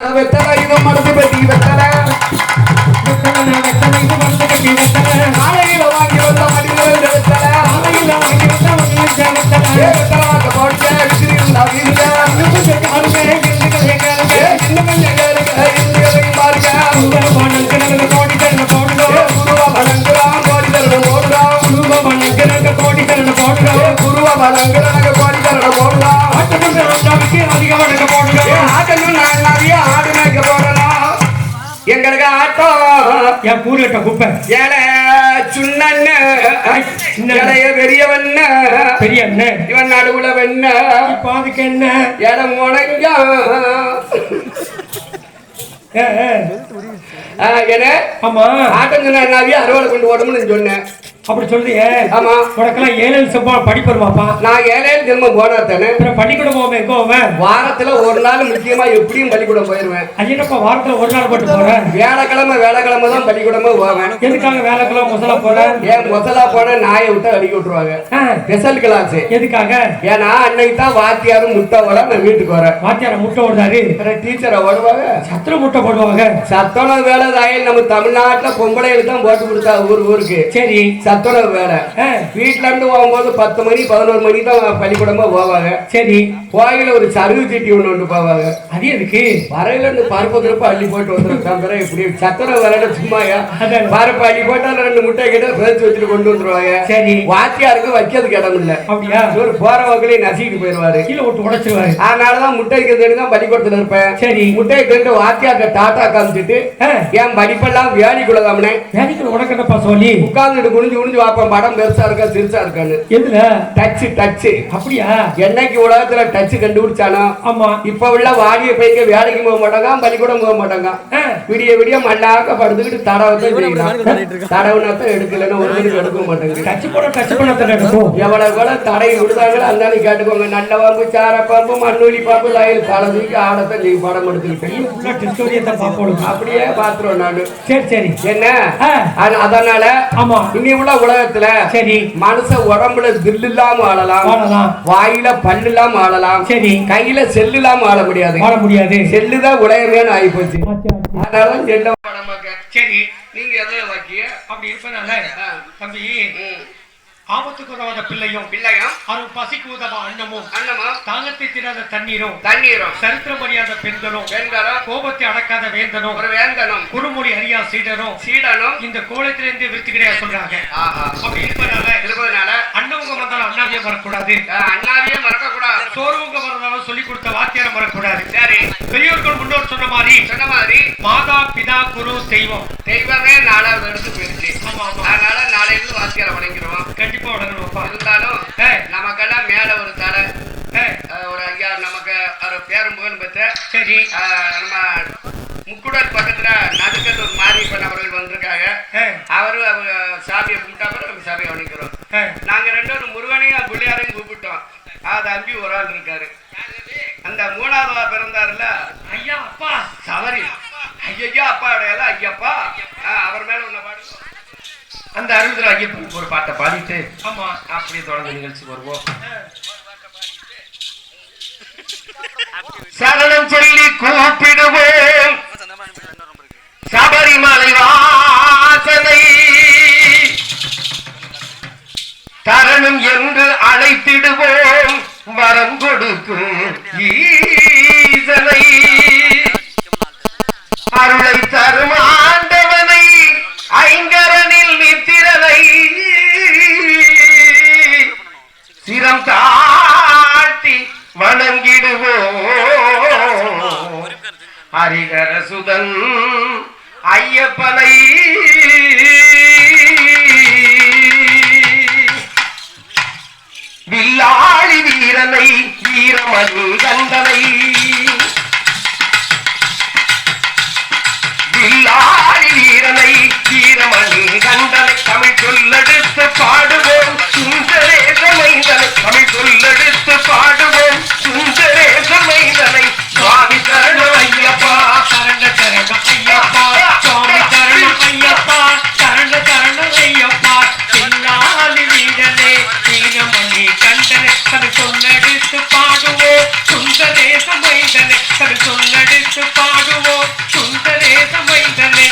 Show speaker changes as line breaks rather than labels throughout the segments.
வெத்தலை இது மருந்து ஆட்டம்
என் கூறுகிட்ட குப்பை.
ஏழை சுண்ணன்னு இளைய பெரியவண்ண.
பெரிய அண்ணன்
இவன் நடுவுல வெண்ண.
இப்ப அதுக்கு என்ன
இடம் முனைங்க
ஏ, ஏ,
என்ன?
ஆமா.
ஆட்டம் சொன்ன அறுவடை கொண்டு ஓடணும்னு சொன்னேன்.
அப்படி சொல்றியே.
ஆமா.
உனக்கெல்லாம் ஏழு செவ்வா படிப்பு வருமாப்பா
நான் ஏழையில் திரும்ப போனா தானே.
பள்ளிக்கூடம் போவேன் எங்க போவேன்?
வாரத்துல ஒரு நாள் முக்கியமா எப்படியும் பள்ளிக்கூடம் போயிருவேன்
என்னப்பா வாரத்துல ஒரு நாள் போட்டு போறேன்
வேலைக்கிழமை வேலைக்கிழமை தான் பள்ளிக்கூடமே போவேன்.
எதுக்காக வேலைக்கெல்லாம் முதல்ல போறேன்
ஏன் முதலா போனா நாயை விட்டு அடிக்க விட்டுருவாங்க. ஸ்பெஷல் கிளாஸ்
எதுக்காக?
ஏன்னா அன்னைக்கு தான் வாத்தியாரும் முட்டை ஓட நான் வீட்டுக்கு வரேன்.
வாத்தியார முட்டை ஓடுறாரு
டீச்சரை ஓடுவாங்க
சத்திர முட்டை போடுவாங்க.
சத்துணவு வேலை தாயில் நம்ம தமிழ்நாட்டுல பொம்பளைகளுக்கு தான் போட்டு கொடுத்தா ஊர் ஊருக்கு.
சரி.
சத்துணவு வேலை. வீட்டுல இருந்து போகும்போது பத்து மணி பதினோரு மணி தான் பள்ளிக்கூடமா போவாங்க.
சரி.
கோயில ஒரு சருகு சட்டி ஒண்ணு கொண்டு போவாங்க.
அது எதுக்கு?
வரையில இருந்து பருப்பு கிருப்பு அள்ளி போட்டு வந்துருக்கான் பிறகு இப்படி சத்துணவு வேலை சும்மாயா. பருப்பு அள்ளி போட்டு ரெண்டு முட்டை கிட்ட பேச்சு வச்சுட்டு கொண்டு வந்துருவாங்க.
சரி.
வாத்தியாருக்கு வைக்கிறதுக்கு இடம் இல்ல.
அப்படியா?
இவர் போற வகையிலே நசிக்கிட்டு போயிருவாரு
கீழே விட்டு உடைச்சிருவாரு.
அதனாலதான் முட்டை இருக்கிறது தான் பள்ளிக்கூடத்துல இருப்பேன்.
சரி.
முட்டையை கண்டு வாத்தியார்ட்ட டாட்டா காமிச்சிட்டு என் படிப்பெல்லாம் வேலைக்குள்ளதாமனே
வேலைக்கு உனக்கு என்னப்பா சொல்லி
உட்கார்ந்துட்டு குனிஞ்சு குனிஞ்சு பார்ப்பேன் படம் பெருசா இருக்கா சிறுசா இருக்கான்னு.
எதுல?
டச் டச்
அப்படியா?
என்னைக்கு உலகத்துல டச் கண்டுபிடிச்சானோ
ஆமா.
இப்ப உள்ள வாடிய பையங்க வேலைக்கு போக மாட்டாங்க பள்ளிக்கூடம் போக மாட்டாங்க. விடிய விடிய மல்லாக்க படுத்துக்கிட்டு தடவத்தை செய்யலாம் தடவுனாத்த எடுக்கலன்னு ஒரு மணிக்கு எடுக்க மாட்டேங்குது.
டச் போட டச் பண்ண
எவ்வளவு கூட தடை விடுதாங்களோ அந்த கேட்டுக்கோங்க. நல்ல பாம்பு சார பாம்பு மண்ணூலி பாம்பு லயல் காலை தூக்கி ஆடத்தை நீங்க படம்
பார்ப்போம்
அப்படியே பாத்துருவோம் நானு.
சரி சரி.
என்ன? அதனால
ஆமா.
இனி உள்ள உலகத்துல
சரி.
மனுஷ உடம்புல தில் இல்லாம ஆளலாம் வாயில பல்லு இல்லாம ஆளலாம்
சரி.
கையில செல்லு இல்லாம ஆள முடியாது. செல்லுதான் உலகமேனு ஆகி போச்சு. அதனால செல்ல
சரி
நீங்க எதை வைக்கிய
அப்படி இருப்பதால தம்பி ஆபத்துக்கு உதவாத பிள்ளையும்
பிள்ளையும்
அருள் பசிக்கு உதவா அன்னமும்?
அண்ணமா
தாகத்தை தீராத தண்ணீரும்
தண்ணீரும்.
சரித்திரம் அறியாத பெண்களும்
பெண்களும்
கோபத்தை அடக்காத வேந்தனும்
ஒரு வேந்தனும்.
குறுமொழி அறியா சீடரும்
சீடனும்
இந்த கோலத்திலிருந்து விருத்தி கிடையாது சொல்றாங்க அப்படி இருப்பதால
இருப்பதனால
அண்ணவங்க வந்தாலும் அண்ணாவியே வரக்கூடாது
அண்ணாவையே மறக்க கூடாது
சோர்வங்க வரதாலும் சொல்லி கொடுத்த வாத்தியாரம் வரக்கூடாது
சரி.
சொன்ன மாதிரி
சொன்ன மாதிரி
மாதா பிதா குரு தெய்வம்.
தெய்வமே நாலாவது எடுத்து போயிருச்சு அதனால நாளையிலிருந்து வாத்தியார வணங்கிடுவோம்.
கண்டிப்பா வழங்கணும்ப்பா
இருந்தாலும் நமக்கெல்லாம் மேல ஒரு தலை ஒரு ஐயா நமக்கு ஒரு பேரும் புகழும் பெற்ற
சரி.
நம்ம முக்குடல் பக்கத்துல நடுக்கல் ஒரு மாரியப்பன் அவர்கள் வந்திருக்காங்க. அவரு அவங்க சாமியை கும்பிட்டா பிறகு நம்ம சாமியை வணங்கிக்கிறோம்.
ஏய்,
நாங்க ரெண்டு முருகனையும் பிள்ளையாரையும் கூப்பிட்டோம். அது அம்பி ஒரு ஆள் இருக்காரு.
ஐயப்பன் ஒரு பாட்டை பாடிட்டு
ஆமா.
அப்படியே தொடர்ந்து நிகழ்ச்சி வருவோம்.
சரணம் சொல்லி கூப்பிடுவோம். சபரிமலை வாசனை தரணும் என்று அழைத்திடுவோம். வரம் கொடுக்கும். ஹரிகரசுதன் ஐயப்பனை. வில்லாளி வீரனை வீரமணி கண்டனை
ఎక్కడ సున్నడిచు పాడువో సుందరేతమైదనే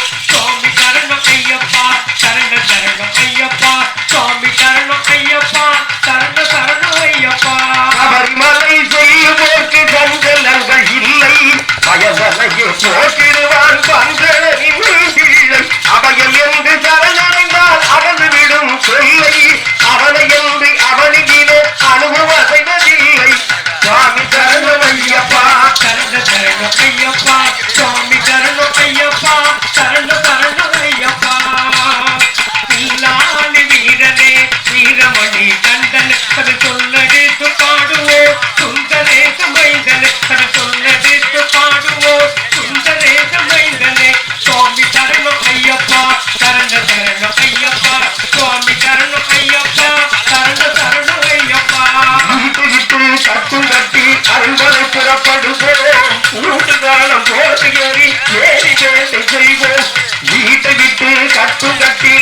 சூட்டுகாலம் போட்டு ஏறி ஏறி வேலை செய்வோம் வீட்டை விட்டு கட்டு கட்டி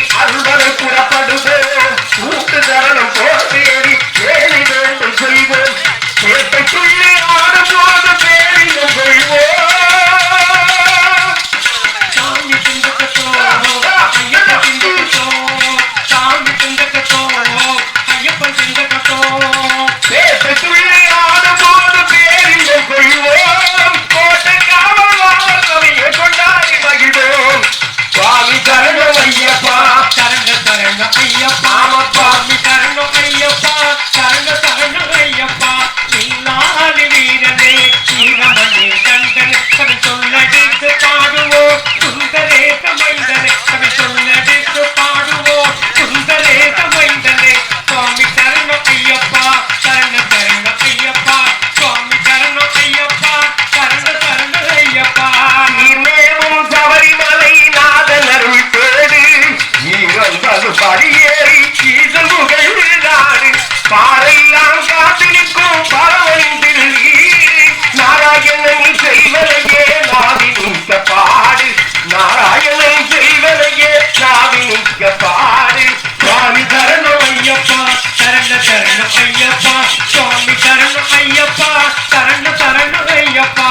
ஐயப்பா